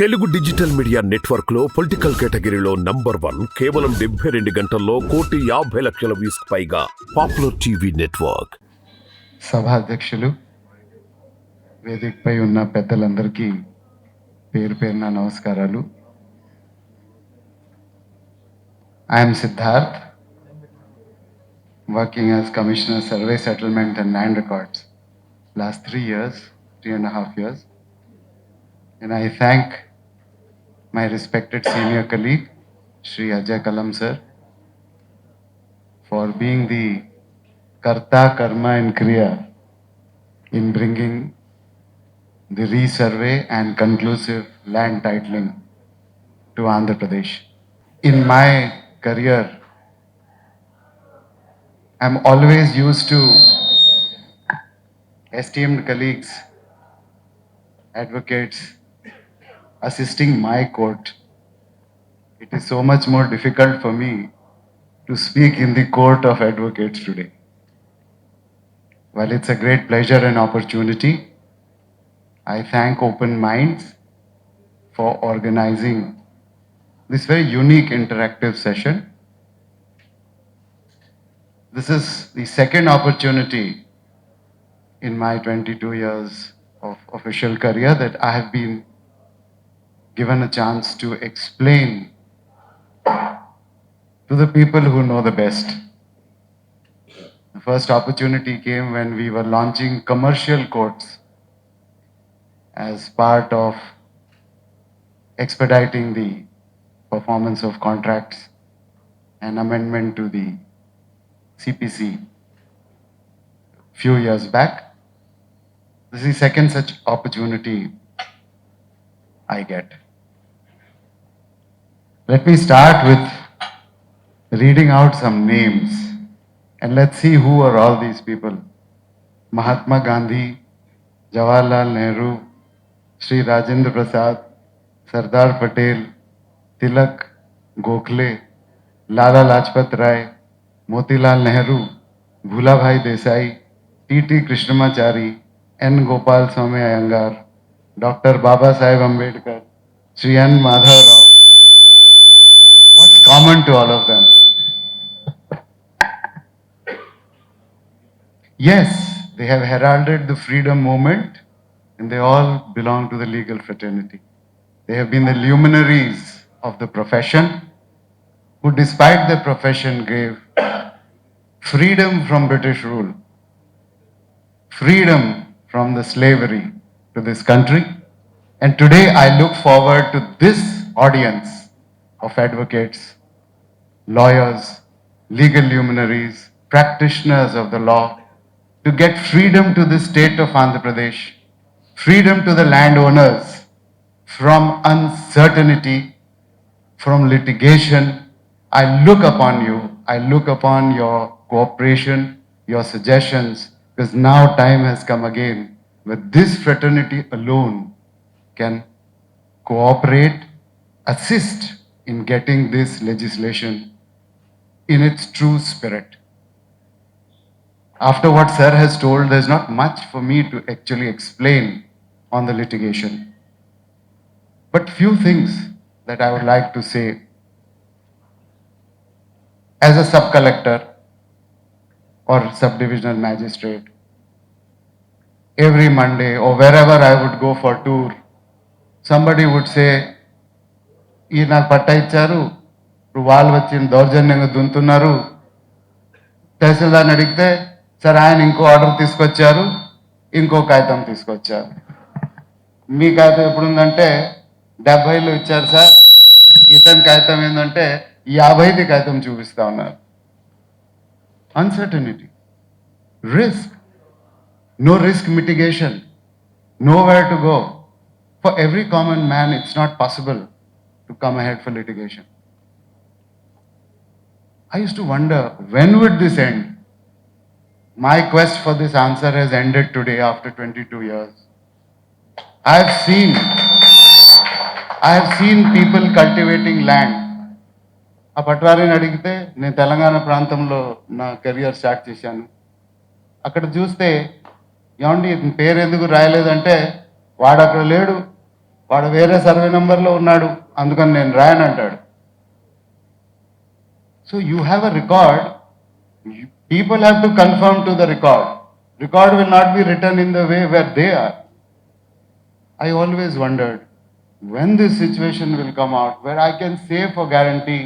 Telugu digital media నెట్వర్క్లో political కేటగిరీలో number one కేవలం డెబ్బై రెండు గంటల్లో కోటి యాభై లక్షల వ్యూస్ పైగా పాపులర్ టీవీ నెట్వర్క్. సభాధ్యక్షులు వేదికపై ఉన్న పెద్దలందరికీ పేరు పేరున నమస్కారాలు. I'm Siddharth working as commissioner survey settlement and land records last three years three and half years and I thank my respected senior colleague, Sri Ajay Kalam sir, for being the Karta, Karma and Kriya in bringing the resurvey and conclusive land titling to Andhra Pradesh. In my career, I'm always used to esteemed colleagues, advocates, assisting my court. It is so much more difficult for me to speak in the court of advocates today. While it's a great pleasure and opportunity, I thank Open Minds for organizing this very unique interactive session. This is the second opportunity in my 22 years of official career that I have been given a chance to explain to the people who know the best. The first opportunity came when we were launching commercial courts as part of expediting the performance of contracts and amendment to the CPC few years back. This is the second such opportunity I get. Let me start with reading out some names and let's see who are all these people. Mahatma Gandhi, Jawaharlal Nehru, Sri Rajendra Prasad, Sardar Patel, Tilak, Gokhale, Lala Lajpat Rai, Motilal Nehru, Bhulabhai Desai, T.T. Krishnamachari, N. Gopal Swami Iyengar, Dr. Baba Sahib Ambedkar, Sri. Madhav Rao. What's common to all of them? Yes, they have heralded the freedom movement and they all belong to the legal fraternity. They have been the luminaries of the profession who, despite their profession, gave freedom from British rule, freedom from the slavery to this country. And today I look forward to this audience of advocates, lawyers, legal luminaries, practitioners of the law to get freedom to the state of Andhra Pradesh, freedom to the landowners from uncertainty, from litigation. I look upon you, I look upon your cooperation, your suggestions, because now time has come again where this fraternity alone can cooperate, assist in getting this legislation in its true spirit. After what Sir has told, there's not much for me to actually explain on the litigation. But few things that I would like to say. As a sub collector or subdivisional magistrate, every Monday or wherever I would go for tour, somebody would say, ఈ నాకు పట్టా ఇచ్చారు ఇప్పుడు వాళ్ళు వచ్చి దౌర్జన్యంగా దుంతున్నారు తహసీల్దార్ని అడిగితే sir ఆయన ఇంకో ఆర్డర్ తీసుకొచ్చారు ఇంకో కాగితం తీసుకొచ్చారు. మీ కాగితం ఎప్పుడుందంటే డెబ్బైలో ఇచ్చారు సార్ ఇతని కాగితం ఏంటంటే యాభైది కాగితం చూపిస్తా ఉన్నారు. Uncertainty risk no risk mitigation, nowhere to go. For every common man, it's not possible to come ahead for litigation. I used to wonder when would this end? My quest for this answer has ended today after 22 years. I have seen, I have seen people cultivating land. ఆ పట్వారిని అడిగితే నేను తెలంగాణ ప్రాంతంలో నా career start చేశాను అక్కడ చూస్తే ఏమండి పేరు ఎందుకు రాయలేదంటే వాడు అక్కడ లేడు వాడు వేరే సర్వే నెంబర్లో ఉన్నాడు అందుకని నేను రాయను అంటాడు. So you have a record people have to confirm to the record record will not be return in the way where they are I always wondered when this situation will come out where I can say for guarantee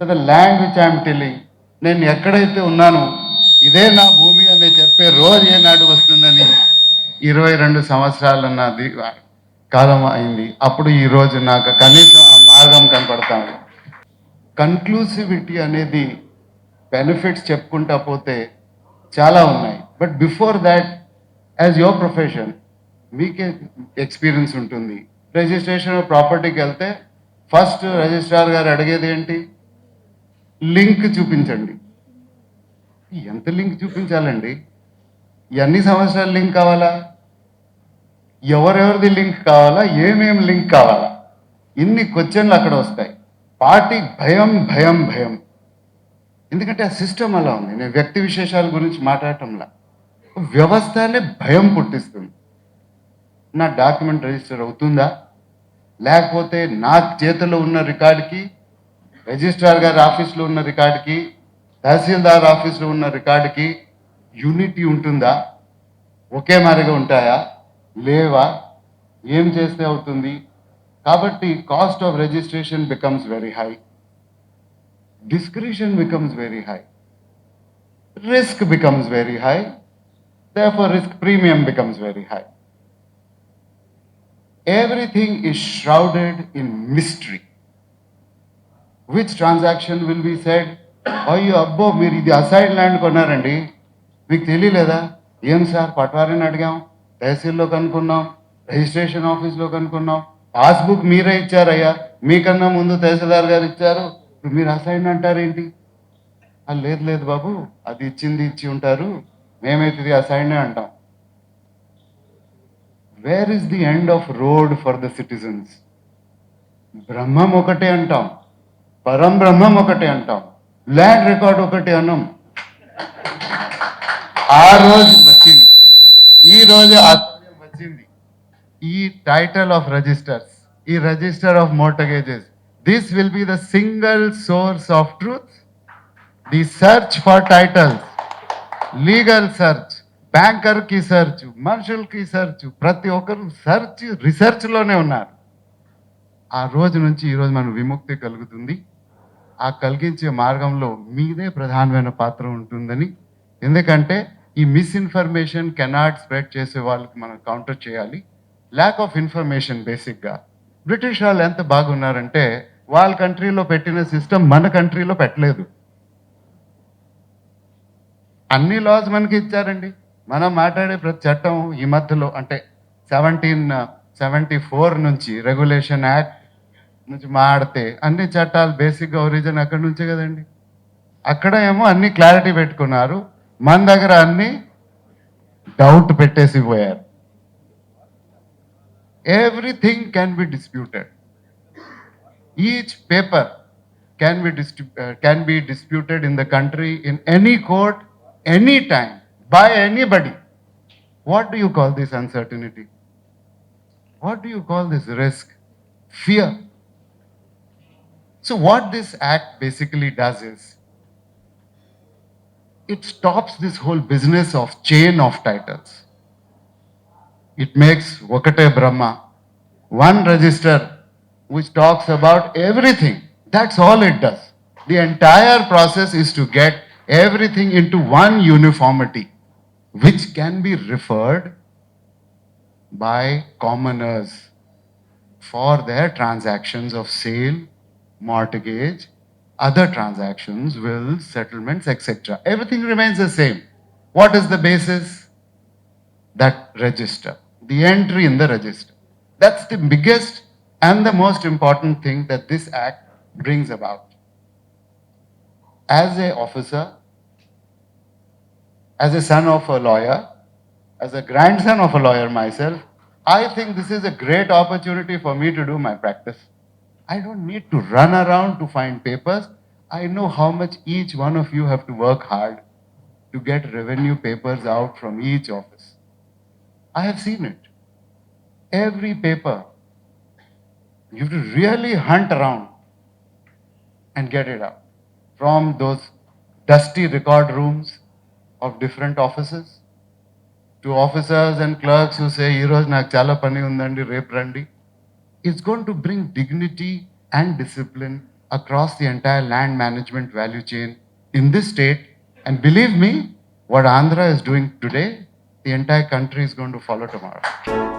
that the land which I am tilling, నేను ఎక్కడైతే ఉన్నానో ఇదే నా భూమి అని చెప్పే రోజు ఏనాడు ఇరవై రెండు సంవత్సరాలు అన్నది కాలం అయింది. అప్పుడు ఈ రోజు నాకు కనీసం ఆ మార్గం కనపడతాను కన్క్లూసివిటీ అనేది బెనిఫిట్స్ చెప్పుకుంటా పోతే చాలా ఉన్నాయి. But before that as your profession మీకే ఎక్స్పీరియన్స్ ఉంటుంది. రిజిస్ట్రేషన్ ప్రాపర్టీకి వెళ్తే ఫస్ట్ రిజిస్ట్రార్ గారు అడిగేది ఏంటి? లింక్ చూపించండి. ఎంత లింక్ చూపించాలండి? ఎన్ని సంవత్సరాలు లింక్ కావాలా? ఎవరెవరిది లింక్ కావాలా ఏమేం లింక్ కావాలా? ఇన్ని క్వశ్చన్లు అక్కడ వస్తాయి. పార్టీ భయం భయం భయం. ఎందుకంటే ఆ సిస్టమ్ అలా ఉంది. నేను వ్యక్తి విశేషాల గురించి మాట్లాడటంలా. వ్యవస్థనే భయం పుట్టిస్తుంది. నా డాక్యుమెంట్ రిజిస్టర్ అవుతుందా? లేకపోతే నా చేతిలో ఉన్న రికార్డుకి రిజిస్ట్రార్ గారి ఆఫీస్లో ఉన్న రికార్డుకి తహసీల్దార్ ఆఫీస్లో ఉన్న రికార్డుకి యూనిటీ ఉంటుందా? ఒకే మారిగా ఉంటాయా? లేవా ఏం చేస్తే అవుతుంది కాబట్టి cost of registration becomes very high discretion becomes very high. Risk becomes very high. Therefore, risk premium becomes very high. Everything is shrouded in mystery. Which transaction will be said, అయ్యో అబ్బో మీరు ఇది అసైడ్ ల్యాండ్ కొన్నారండి మీకు తెలియలేదా ఏం sir పట్వారిని అడిగాం తహసీల్లో కనుక్కున్నాం registration ఆఫీస్లో కనుక్కున్నాం. Passbook మీరే ఇచ్చారయ్యా. మీకన్నా ముందు తహసీల్దార్ గారు ఇచ్చారు. ఇప్పుడు మీరు అసైన్ అంటారేంటి? "ఆ, లేదు లేదు బాబు. అది ఇచ్చింది ఇచ్చి ఉంటారు. మేమైతే ఇది అసైన్ అంటాం. Where is the end of road for the citizens బ్రహ్మం ఒకటే అంటాం. పరం బ్రహ్మం ఒకటే అంటాం. ల్యాండ్ రికార్డ్ ఒకటే అన్నాం. ఆ రోజు వచ్చింది. ఈ వచ్చింది. ఈ టైటిల్ ఆఫ్ రిజిస్టర్స్ ఈ register of mortgages this will be the single source of truth the search for titles legal search బ్యాంకర్కి search మనుషులకి సర్చ్ ప్రతి ఒక్కరు సర్చ్ రీసెర్చ్లోనే ఉన్నారు. ఆ రోజు నుంచి ఈరోజు మనం మనకు విముక్తి కలుగుతుంది. ఆ కలిగించే మార్గంలో మీదే ప్రధానమైన పాత్ర ఉంటుందని. ఎందుకంటే ఈ మిస్ఇన్ఫర్మేషన్ కెనాట్ స్ప్రెడ్ చేసే వాళ్ళకి మనం కౌంటర్ చేయాలి. ల్యాక్ ఆఫ్ ఇన్ఫర్మేషన్ బేసిక్గా బ్రిటిష్ వాళ్ళు ఎంత బాగున్నారంటే వాళ్ళ కంట్రీలో పెట్టిన సిస్టమ్ మన కంట్రీలో పెట్టలేదు. అన్ని లాస్ మనకి ఇచ్చారండి. మనం మాట్లాడే ప్రతి చట్టం ఈ మధ్యలో అంటే సెవెంటీన్ సెవెంటీ ఫోర్ నుంచి రెగ్యులేషన్ యాక్ట్ నుంచి మాడితే అన్ని చట్టాలు బేసిక్గా ఒరిజిన్ అక్కడి నుంచే కదండి. అక్కడ ఏమో అన్ని క్లారిటీ పెట్టుకున్నారు. మన దగ్గర అన్ని డౌట్ పెట్టేసి పోయారు everything can be disputed each paper can be distrib- uh, can be disputed in the country in any court anytime by anybody what do you call this uncertainty what do you call this risk fear so what this act basically does is it stops this whole business of chain of titles it makes Vakate Brahma one register which talks about everything. That's all it does. The entire process is to get everything into one uniformity, which can be referred by commoners for their transactions of sale, mortgage, other transactions, wills, settlements, etc. Everything remains the same. What is the basis? that register, the entry in the register. That's the biggest and the most important thing that this act brings about. As a officer, as a son of a lawyer, as a grandson of a lawyer myself, I think this is a great opportunity for me to do my practice. I don't need to run around to find papers. I know how much each one of you have to work hard to get revenue papers out from each office. I have seen it. Every paper You have to really hunt around and get it up from those dusty record rooms of different offices to officers and clerks who say, ఈరోజు నాకు చాలా పని ఉందండి రేపు రండి it's going to bring dignity and discipline across the entire land management value chain in this state. And believe me, what Andhra is doing today, the entire country is going to follow tomorrow.